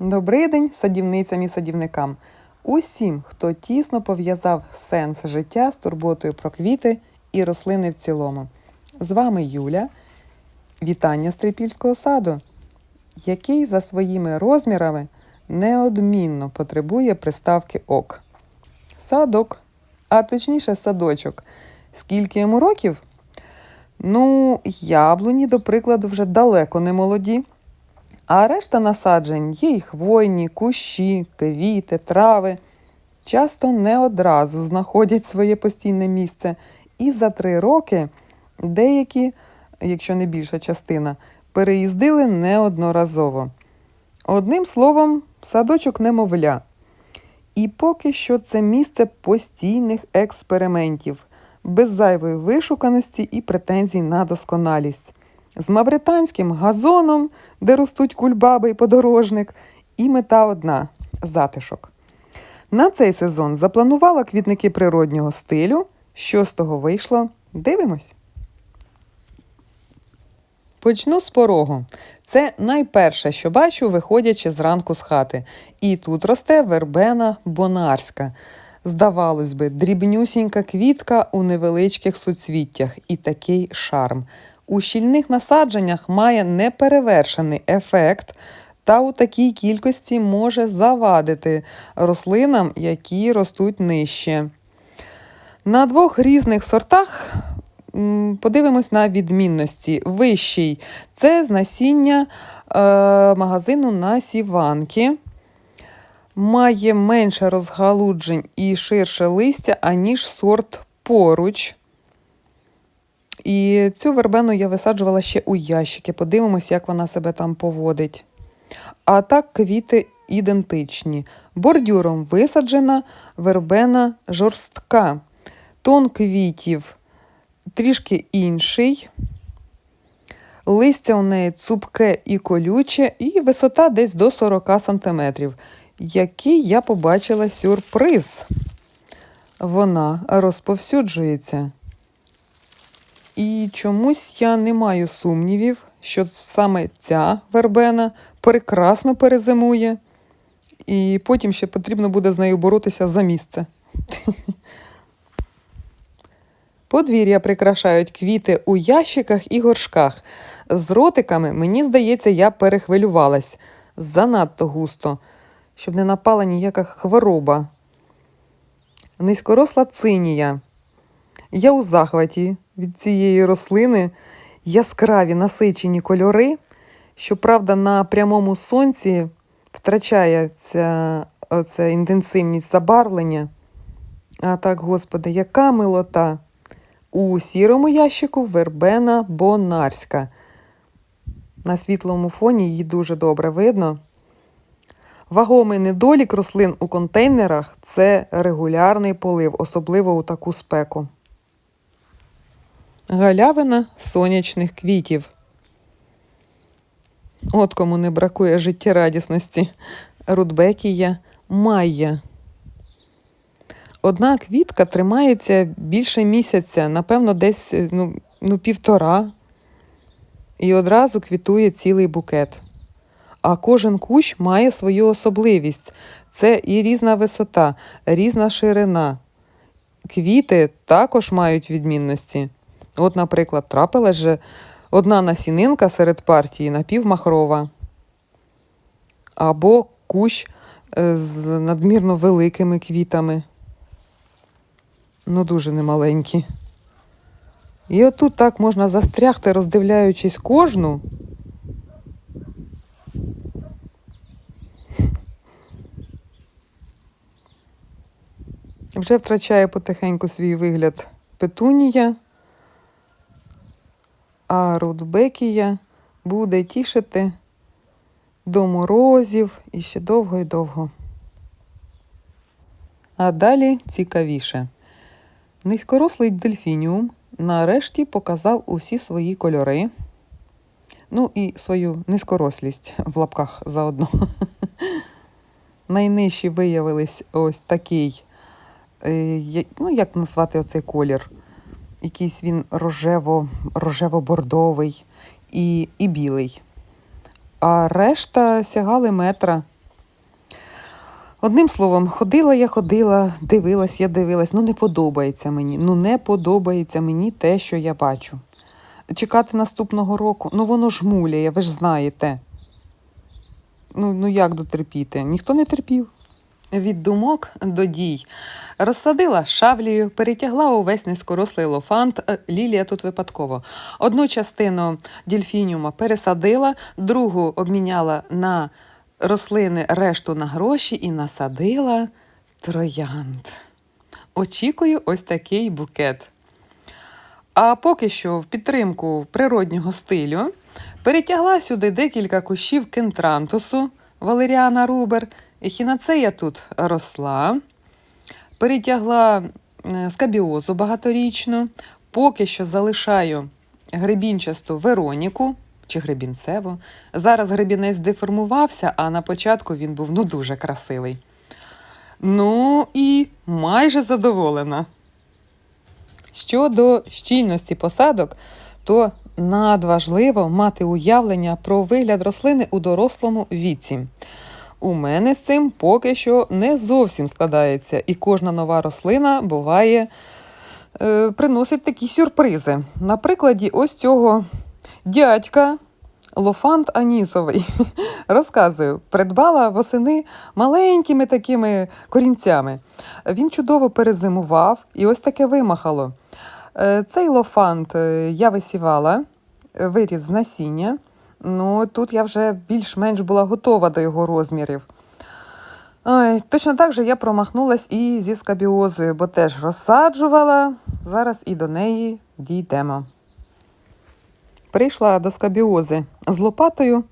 Добрий день садівницям і садівникам. Усім, хто тісно пов'язав сенс життя з турботою про квіти і рослини в цілому. З вами Юля. Вітання з Трипільського саду, який за своїми розмірами неодмінно потребує приставки ок. Садок, а точніше садочок. Скільки йому років? Ну, яблуні, до прикладу, вже далеко не молоді. А решта насаджень є і хвойні, кущі, квіти, трави. Часто не одразу знаходять своє постійне місце. І за три роки деякі, якщо не більша частина, переїздили неодноразово. Одним словом, садочок немовля. І поки що це місце постійних експериментів, без зайвої вишуканості і претензій на досконалість. З мавританським газоном, де ростуть кульбаби і подорожник, і мета одна затишок. На цей сезон запланувала квітники природнього стилю. Що з того вийшло? Дивимось. Почну з порогу. Це найперше, що бачу, виходячи зранку з хати. І тут росте вербена бонарська. Здавалось би, дрібнюсінька квітка у невеличких суцвіттях і такий шарм. У щільних насадженнях має неперевершений ефект та у такій кількості може завадити рослинам, які ростуть нижче. На двох різних сортах подивимось на відмінності. Вищий це з насіння е, магазину насіванки. Має менше розгалуджень і ширше листя, аніж сорт поруч. І цю вербену я висаджувала ще у ящики. Подивимось, як вона себе там поводить. А так квіти ідентичні. Бордюром висаджена вербена жорстка. Тон квітів трішки інший. Листя у неї цупке і колюче, і висота десь до 40 см. Який я побачила сюрприз. Вона розповсюджується. І чомусь я не маю сумнівів, що саме ця вербена прекрасно перезимує, і потім ще потрібно буде з нею боротися за місце. Подвір'я прикрашають квіти у ящиках і горшках. З ротиками, мені здається, я перехвилювалась занадто густо, щоб не напала ніяка хвороба. Низькоросла цинія. Я у захваті від цієї рослини яскраві насичені кольори. Щоправда, на прямому сонці втрачає ця, оця інтенсивність забарвлення. А так, господи, яка милота! У сірому ящику вербена бонарська. На світлому фоні її дуже добре видно. Вагомий недолік рослин у контейнерах це регулярний полив, особливо у таку спеку. Галявина сонячних квітів. От кому не бракує життєрадісності. Рудбекія Майя. Одна квітка тримається більше місяця, напевно, десь ну, ну, півтора, і одразу квітує цілий букет. А кожен кущ має свою особливість. Це і різна висота, різна ширина. Квіти також мають відмінності. От, наприклад, трапилась же одна насінинка серед партії напівмахрова. Або кущ е, з надмірно великими квітами. Ну, дуже немаленькі. І отут так можна застрягти, роздивляючись кожну. Вже втрачає потихеньку свій вигляд петунія, а рудбекія буде тішити до морозів і ще довго і довго. А далі цікавіше. Низькорослий дельфініум нарешті показав усі свої кольори. Ну і свою низькорослість в лапках заодно. Найнижчі виявились ось такий, е, ну як назвати оцей колір? Якийсь він рожево, рожево-бордовий і, і білий. А решта сягали метра. Одним словом, ходила я, ходила, дивилась, я дивилась. Ну, не подобається мені. Ну, не подобається мені те, що я бачу. Чекати наступного року, ну воно ж муляє, ви ж знаєте. Ну, ну як дотерпіти? Ніхто не терпів. Від думок до дій. Розсадила шавлію, перетягла увесь низькорослий лофант. Е, Лілія тут випадково. Одну частину дільфініума пересадила, другу обміняла на рослини, решту на гроші і насадила троянд. Очікую ось такий букет. А поки що в підтримку природнього стилю перетягла сюди декілька кущів кентрантусу Валеріана Рубер. Ехінацея тут росла. Перетягла е, скабіозу багаторічну. Поки що залишаю гребінчасту Вероніку чи гребінцеву. Зараз гребінець деформувався, а на початку він був ну дуже красивий. Ну і майже задоволена. Щодо щільності посадок, то надважливо мати уявлення про вигляд рослини у дорослому віці. У мене з цим поки що не зовсім складається, і кожна нова рослина буває е, приносить такі сюрпризи. На прикладі ось цього дядька Лофант Анісовий. Розказую, придбала восени маленькими такими корінцями. Він чудово перезимував і ось таке вимахало. Е, Цей лофант е, я висівала, виріс з насіння. Ну, тут я вже більш-менш була готова до його розмірів. Ой, точно так же я промахнулась і зі скабіозою, бо теж розсаджувала. Зараз і до неї дійдемо. Прийшла до скабіози з лопатою,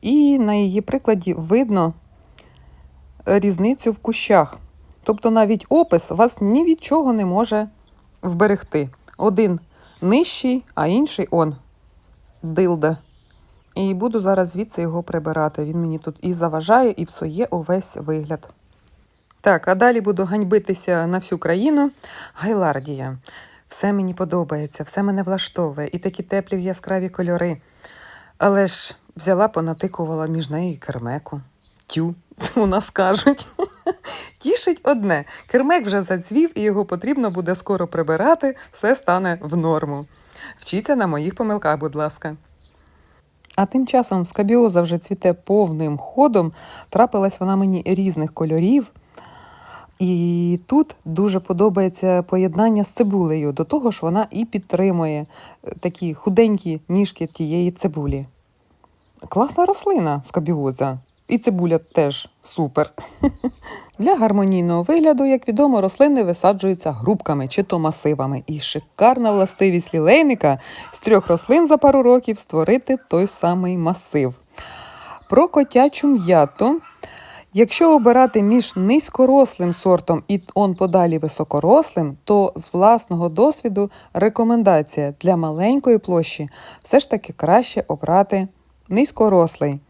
і на її прикладі видно різницю в кущах. Тобто навіть опис вас ні від чого не може вберегти. Один нижчий, а інший он дилда. І буду зараз звідси його прибирати. Він мені тут і заважає, і псує увесь вигляд. Так, а далі буду ганьбитися на всю країну. Гайлардія. Все мені подобається, все мене влаштовує, і такі теплі яскраві кольори. Але ж взяла, понатикувала між нею кермеку. Тю, у нас кажуть. Тішить одне. Кермек вже зацвів, і його потрібно буде скоро прибирати, все стане в норму. Вчіться на моїх помилках, будь ласка. А тим часом скабіоза вже цвіте повним ходом. Трапилась вона мені різних кольорів. І тут дуже подобається поєднання з цибулею. До того ж, вона і підтримує е, такі худенькі ніжки тієї цибулі. Класна рослина скабіоза. І цибуля теж супер. Для гармонійного вигляду, як відомо, рослини висаджуються грубками чи то масивами. І шикарна властивість лілейника з трьох рослин за пару років створити той самий масив. Про котячу м'яту. Якщо обирати між низькорослим сортом і он подалі високорослим, то з власного досвіду рекомендація для маленької площі все ж таки краще обрати низькорослий.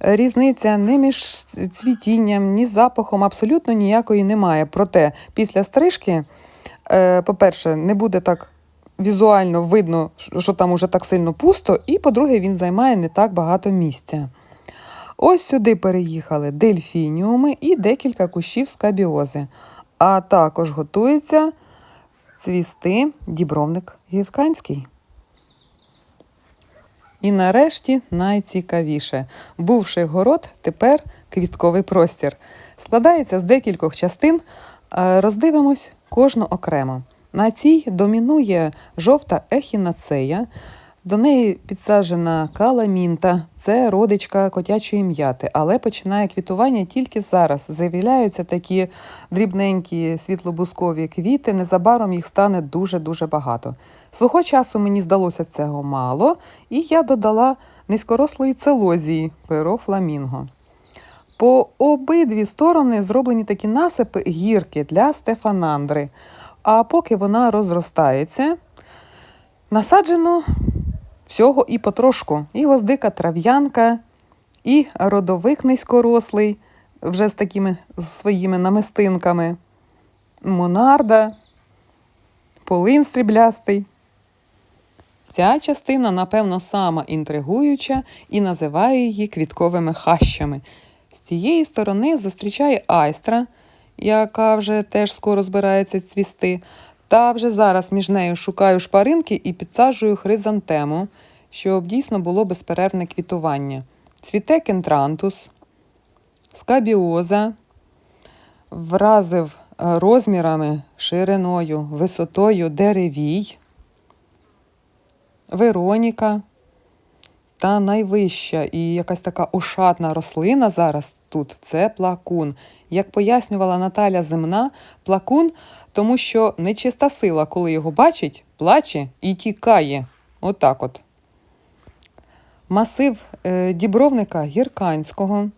Різниця ні між цвітінням, ні запахом абсолютно ніякої немає. Проте після стрижки, е, по-перше, не буде так візуально видно, що там уже так сильно пусто, і, по-друге, він займає не так багато місця. Ось сюди переїхали дельфініуми і декілька кущів скабіози. А також готується цвісти дібровник гірканський. І нарешті найцікавіше. Бувший город, тепер квітковий простір. Складається з декількох частин. Е, Роздивимось кожну окремо. На цій домінує жовта ехінацея. До неї підсаджена каламінта, це родичка котячої м'яти, але починає квітування тільки зараз. З'являються такі дрібненькі світлобускові квіти. Незабаром їх стане дуже-дуже багато. Свого часу мені здалося цього мало, і я додала низькорослої целозії перо фламінго. По обидві сторони зроблені такі насипи гірки для стефанандри. А поки вона розростається, насаджено всього і потрошку. І гвоздика трав'янка, і родовик низькорослий, вже з такими з своїми намистинками, монарда, полин стріблястий. Ця частина, напевно, сама інтригуюча і називаю її квітковими хащами. З цієї сторони зустрічає айстра, яка вже теж скоро збирається цвісти. Та вже зараз між нею шукаю шпаринки і підсаджую хризантему, щоб дійсно було безперервне квітування. Цвіте кентрантус, скабіоза, вразив е, розмірами, шириною, висотою деревій, Вероніка. Та найвища і якась така ошатна рослина зараз тут це плакун. Як пояснювала Наталя Земна, плакун, тому що нечиста сила, коли його бачить, плаче і тікає. Отак от. Масив е, дібровника гірканського.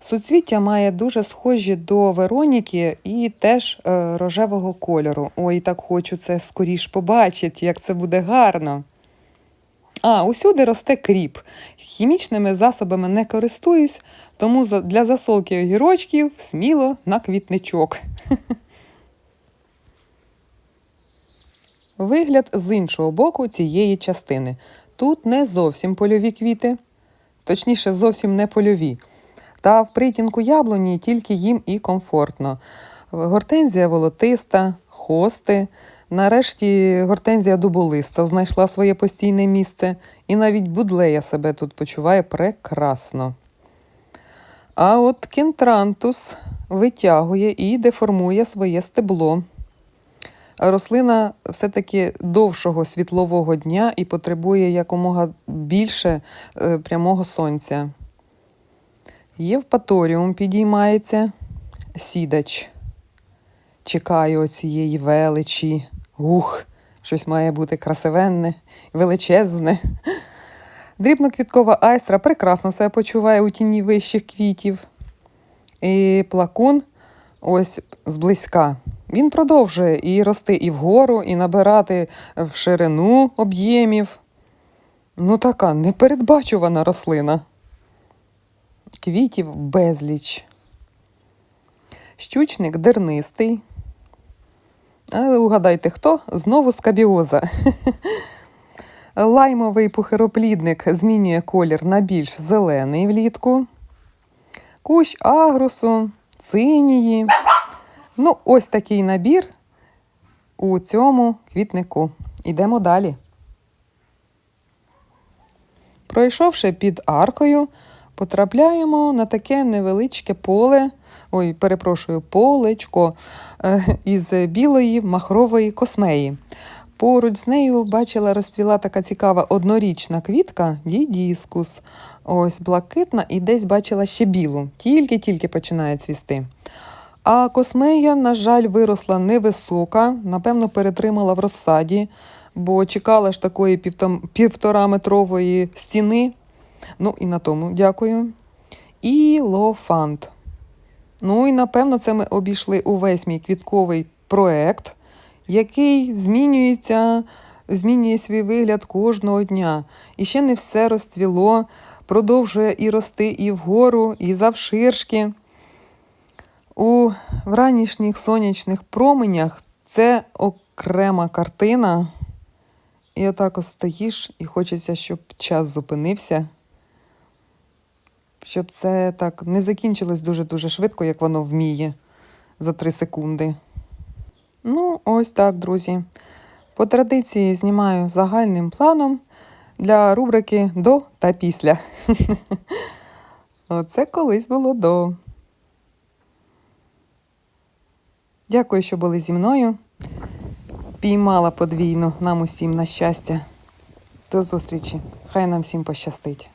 Суцвіття має дуже схожі до Вероніки і теж е, рожевого кольору. Ой, так хочу це скоріш побачити, як це буде гарно. А, усюди росте кріп. Хімічними засобами не користуюсь, тому для засолки огірочків сміло на квітничок. Вигляд з іншого боку цієї частини. Тут не зовсім польові квіти, точніше, зовсім не польові. Та в притінку яблуні тільки їм і комфортно. Гортензія волотиста, хости. Нарешті гортензія дуболиста знайшла своє постійне місце, і навіть будлея себе тут почуває прекрасно. А от кентрантус витягує і деформує своє стебло. Рослина все-таки довшого світлового дня і потребує якомога більше е, прямого сонця. Євпаторіум підіймається, сідач. Чекаю оцієї величі. Ух, щось має бути красивенне, величезне. Дрібноквіткова айстра прекрасно себе почуває у тіні вищих квітів. І плакун ось зблизька. Він продовжує і рости і вгору, і набирати в ширину об'ємів. Ну, така непередбачувана рослина. Квітів безліч. Щучник дернистий. А угадайте, хто? Знову скабіоза. Лаймовий пухироплідник змінює колір на більш зелений влітку. Кущ агрусу, цинії. Ну, ось такий набір у цьому квітнику. Ідемо далі. Пройшовши під аркою, потрапляємо на таке невеличке поле, ой, перепрошую, полечко е, із білої махрової космеї. Поруч з нею бачила, розцвіла така цікава однорічна квітка дідіскус. Ось блакитна, і десь бачила ще білу, тільки-тільки починає цвісти. А космея, на жаль, виросла невисока, напевно, перетримала в розсаді, бо чекала ж такої півтораметрової стіни. Ну і на тому дякую. І лофант. Ну і напевно, це ми обійшли увесь мій квітковий проект, який змінюється, змінює свій вигляд кожного дня. І ще не все розцвіло, продовжує і рости і вгору, і завширшки. У вранішніх сонячних променях це окрема картина. І отак ось стоїш, і хочеться, щоб час зупинився. Щоб це так не закінчилось дуже-дуже швидко, як воно вміє за три секунди. Ну, ось так, друзі. По традиції знімаю загальним планом для рубрики до та після. Оце колись було до. Дякую, що були зі мною. Піймала подвійно нам усім на щастя. До зустрічі. Хай нам всім пощастить.